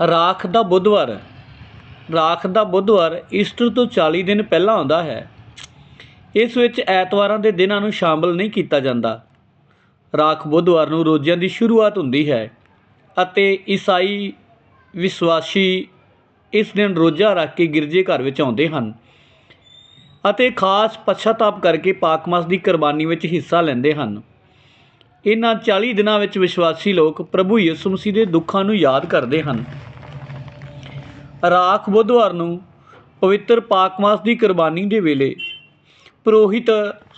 ਰਾਖ ਦਾ ਬੁੱਧਵਾਰ। ਰਾਖ ਦਾ ਬੁੱਧਵਾਰ ਈਸਟਰ ਤੋਂ 40 ਦਿਨ ਪਹਿਲਾਂ ਆਉਂਦਾ ਹੈ। ਇਸ ਵਿੱਚ ਐਤਵਾਰਾਂ ਦੇ ਦਿਨਾਂ ਨੂੰ ਸ਼ਾਮਲ ਨਹੀਂ ਕੀਤਾ ਜਾਂਦਾ। ਰਾਖ ਬੁੱਧਵਾਰ ਨੂੰ ਰੋਜ਼ਿਆਂ ਦੀ ਸ਼ੁਰੂਆਤ ਹੁੰਦੀ ਹੈ ਅਤੇ ਈਸਾਈ ਵਿਸ਼ਵਾਸੀ ਇਸ ਦਿਨ ਰੋਜ਼ਾ ਰੱਖ ਕੇ ਗਿਰਜੇ ਘਰ ਵਿੱਚ ਆਉਂਦੇ ਹਨ ਅਤੇ ਖਾਸ ਪਛਤਾਪ ਕਰਕੇ ਪਾਕ ਮਾਸ ਦੀ ਕੁਰਬਾਨੀ ਵਿੱਚ ਹਿੱਸਾ ਲੈਂਦੇ ਹਨ। ਇਹਨਾਂ 40 ਦਿਨਾਂ ਵਿੱਚ ਵਿਸ਼ਵਾਸੀ ਲੋਕ ਪ੍ਰਭੂ ਯਿਸੂ ਮਸੀਹ ਦੇ ਦੁੱਖਾਂ ਨੂੰ ਯਾਦ ਕਰਦੇ ਹਨ। ਰਾਖ ਬੁੱਧਵਾਰ ਨੂੰ ਪਵਿੱਤਰ ਪਾਕ ਮਾਸ ਦੀ ਕੁਰਬਾਨੀ ਦੇ ਵੇਲੇ ਪ੍ਰੋਹਿਤ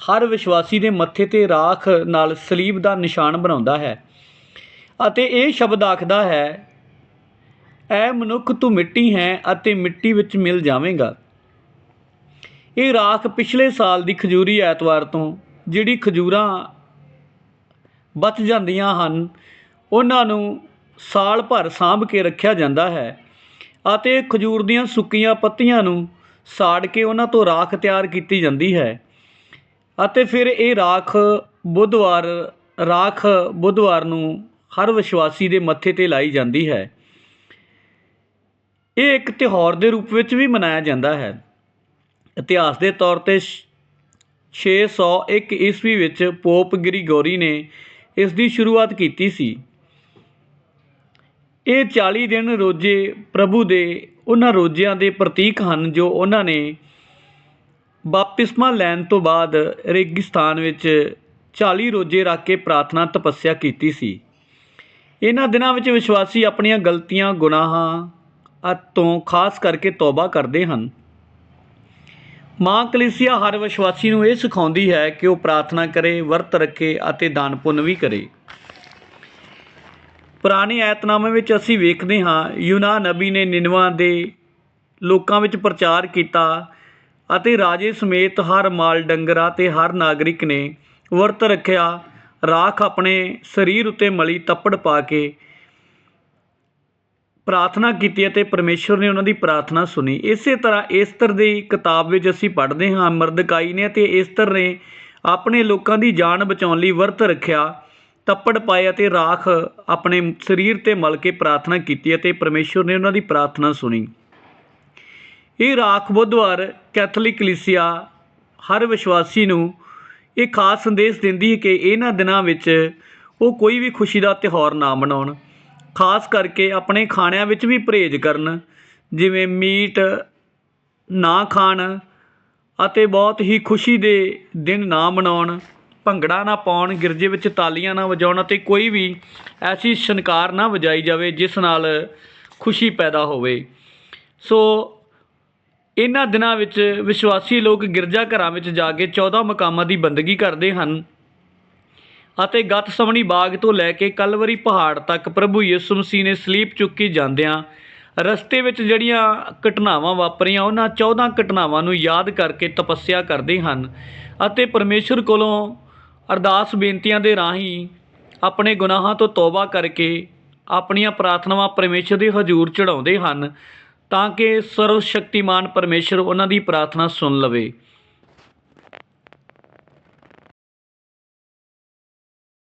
ਹਰ ਵਿਸ਼ਵਾਸੀ ਦੇ ਮੱਥੇ ਤੇ ਰਾਖ ਨਾਲ ਸਲੀਬ ਦਾ ਨਿਸ਼ਾਨ ਬਣਾਉਂਦਾ ਹੈ ਅਤੇ ਇਹ ਸ਼ਬਦ ਆਖਦਾ ਹੈ, ਐ ਮਨੁੱਖ ਤੂੰ ਮਿੱਟੀ ਹੈ ਅਤੇ ਮਿੱਟੀ ਵਿੱਚ ਮਿਲ ਜਾਵੇਂਗਾ। ਇਹ ਰਾਖ ਪਿਛਲੇ ਸਾਲ ਦੀ ਖਜੂਰੀ ਐਤਵਾਰ ਤੋਂ, ਜਿਹੜੀ ਖਜੂਰਾਂ ਬਚ ਜਾਂਦੀਆਂ ਹਨ। ਉਹਨਾਂ ਨੂੰ ਸਾਲ ਭਰ ਸਾਂਭ ਕੇ ਰੱਖਿਆ ਜਾਂਦਾ ਹੈ ਅਤੇ ਖਜੂਰ ਦੀਆਂ ਸੁੱਕੀਆਂ ਪੱਤੀਆਂ ਨੂੰ ਸਾੜ ਕੇ ਉਹਨਾਂ ਤੋਂ ਰਾਖ ਤਿਆਰ ਕੀਤੀ ਜਾਂਦੀ ਹੈ ਅਤੇ ਫਿਰ ਇਹ ਰਾਖ ਬੁੱਧਵਾਰ ਰਾਖ ਬੁੱਧਵਾਰ ਨੂੰ ਹਰ ਵਿਸ਼ਵਾਸੀ ਦੇ ਮੱਥੇ ਤੇ ਲਾਈ ਜਾਂਦੀ ਹੈ। ਇਹ ਇੱਕ ਤਿਉਹਾਰ ਦੇ ਰੂਪ ਵਿੱਚ ਵੀ ਮਨਾਇਆ ਜਾਂਦਾ ਹੈ। ਇਤਿਹਾਸ ਦੇ ਤੌਰ ਤੇ ਛ- 601 ਈਸਵੀ ਵਿੱਚ ਪੋਪ ਗ੍ਰਿਗੋਰੀ ਨੇ ਇਸ ਦੀ ਸ਼ੁਰੂਆਤ ਕੀਤੀ ਸੀ। ਇਹ 40 ਦਿਨ ਰੋਜ਼ੇ ਪ੍ਰਭੂ ਦੇ ਉਹਨਾਂ ਰੋਜ਼ਿਆਂ ਦੇ ਪ੍ਰਤੀਕ ਹਨ ਜੋ ਉਹਨਾਂ ਨੇ ਬਪਤਿਸਮਾ ਲੈਣ ਤੋਂ ਬਾਅਦ ਰੇਗਿਸਤਾਨ ਵਿੱਚ 40 ਰੋਜ਼ੇ ਰੱਖ ਕੇ ਪ੍ਰਾਰਥਨਾ ਤਪੱਸਿਆ ਕੀਤੀ ਸੀ। ਇਹਨਾਂ ਦਿਨਾਂ ਵਿੱਚ ਵਿਸ਼ਵਾਸੀ ਆਪਣੀਆਂ ਗਲਤੀਆਂ, ਗੁਨਾਹਾਂ ਤੋਂ ਖਾਸ ਕਰਕੇ ਤੌਬਾ ਕਰਦੇ ਹਨ। ਮਾਂ ਕਲੀਸਿਆ ਹਰ ਵਿਸ਼ਵਾਸੀ ਨੂੰ ਇਹ ਸਿਖਾਉਂਦੀ ਹੈ ਕਿ ਉਹ ਪ੍ਰਾਰਥਨਾ ਕਰੇ, ਵਰਤ ਰੱਖੇ ਅਤੇ ਦਾਨ ਪੁੰਨ ਵੀ ਕਰੇ। ਪੁਰਾਣੇ ਐਤਨਾਮੇ ਵਿੱਚ ਅਸੀਂ ਵੇਖਦੇ ਹਾਂ ਯੂਨਾ ਨਬੀ ਨੇ ਨਿਨਵਾ ਦੇ ਲੋਕਾਂ ਵਿੱਚ ਪ੍ਰਚਾਰ ਕੀਤਾ ਅਤੇ ਰਾਜੇ ਸਮੇਤ ਹਰ ਮਾਲ ਡੰਗਰਾ ਤੇ ਹਰ ਨਾਗਰਿਕ ਨੇ ਵਰਤ ਰੱਖਿਆ, ਰਾਖ ਆਪਣੇ ਸਰੀਰ ਉੱਤੇ ਮਲੀ ਤੱਪੜ ਪਾ ਕੇ ਪ੍ਰਾਰਥਨਾ ਕੀਤੀ ਅਤੇ ਪਰਮੇਸ਼ਵਰ ਨੇ ਉਹਨਾਂ ਦੀ ਪ੍ਰਾਰਥਨਾ ਸੁਣੀ। ਇਸੇ ਤਰ੍ਹਾਂ ਏਸਤਰ ਦੀ ਕਿਤਾਬ ਵਿੱਚ ਅਸੀਂ ਪੜ੍ਹਦੇ ਹਾਂ, ਮਰਦਕਾਈ ਨੇ ਤੇ ਏਸਤਰ ਨੇ ਆਪਣੇ ਲੋਕਾਂ ਦੀ ਜਾਨ ਬਚਾਉਣ ਲਈ ਵਰਤ ਰੱਖਿਆ, ਤੱਪੜ ਪਾਏ ਅਤੇ ਰਾਖ ਆਪਣੇ ਸਰੀਰ ਤੇ ਮਲ ਕੇ ਪ੍ਰਾਰਥਨਾ ਕੀਤੀ ਅਤੇ ਪਰਮੇਸ਼ਵਰ ਨੇ ਉਹਨਾਂ ਦੀ ਪ੍ਰਾਰਥਨਾ ਸੁਣੀ। ਇਹ ਰਾਖ ਬੁੱਧਵਾਰ ਕੈਥੋਲਿਕ ਕਲੀਸਿਆ ਹਰ ਵਿਸ਼ਵਾਸੀ ਨੂੰ ਇਹ ਖਾਸ ਸੰਦੇਸ਼ ਦਿੰਦੀ ਹੈ ਕਿ ਇਹਨਾਂ ਦਿਨਾਂ ਵਿੱਚ ਉਹ ਕੋਈ ਵੀ ਖੁਸ਼ੀ ਦਾ ਤਿਉਹਾਰ ਨਾ ਮਨਾਉਣ। ਖਾਸ ਕਰਕੇ ਆਪਣੇ ਖਾਣਿਆਂ ਵਿੱਚ ਵੀ ਪਰਹੇਜ਼ ਕਰਨ, ਜਿਵੇਂ ਮੀਟ ਨਾ ਖਾਣ ਅਤੇ ਬਹੁਤ ਹੀ ਖੁਸ਼ੀ ਦੇ ਦਿਨ ਨਾ ਮਨਾਉਣ, ਭੰਗੜਾ ਨਾ ਪਾਉਣ, ਗਿਰਜੇ ਵਿੱਚ ਤਾਲੀਆਂ ਨਾ ਵਜਾਉਣ ਅਤੇ ਕੋਈ ਵੀ ਐਸੀ ਛਨਕਾਰ ਨਾ ਵਜਾਈ ਜਾਵੇ ਜਿਸ ਨਾਲ ਖੁਸ਼ੀ ਪੈਦਾ ਹੋਵੇ। ਸੋ ਇਹਨਾਂ ਦਿਨਾਂ ਵਿੱਚ ਵਿਸ਼ਵਾਸੀ ਲੋਕ ਗਿਰਜਾ ਘਰਾਂ ਵਿੱਚ ਜਾ ਕੇ 14 ਮਕਾਮਾਂ ਦੀ ਬੰਦਗੀ ਕਰਦੇ ਹਨ। ਅਤੇ ਗਤਸਮਣੀ ਬਾਗ ਤੋਂ ਲੈ ਕੇ ਕਲਵਰੀ ਪਹਾੜ ਤੱਕ ਪ੍ਰਭੂ ਯਿਸੂ ਮਸੀਹ ਨੇ ਸਲੀਪ ਚੁੱਕੀ ਜਾਂਦਿਆਂ ਰਸਤੇ ਵਿੱਚ ਜਿਹੜੀਆਂ ਘਟਨਾਵਾਂ ਵਾਪਰੀਆਂ, ਉਹਨਾਂ 14 ਘਟਨਾਵਾਂ ਨੂੰ ਯਾਦ ਕਰਕੇ ਤਪੱਸਿਆ ਕਰਦੇ ਹਨ ਅਤੇ ਪਰਮੇਸ਼ਰ ਕੋਲੋਂ ਅਰਦਾਸ ਬੇਨਤੀਆਂ ਦੇ ਰਾਹੀਂ ਆਪਣੇ ਗੁਨਾਹਾਂ ਤੋਂ ਤੌਬਾ ਕਰਕੇ ਆਪਣੀਆਂ ਪ੍ਰਾਰਥਨਾਵਾਂ ਪਰਮੇਸ਼ਰ ਦੇ ਹਜ਼ੂਰ ਚੜਾਉਂਦੇ ਹਨ ਤਾਂ ਕਿ ਸਰਵ ਸ਼ਕਤੀਮਾਨ ਪਰਮੇਸ਼ਰ ਉਹਨਾਂ ਦੀ ਪ੍ਰਾਰਥਨਾ ਸੁਣ ਲਵੇ।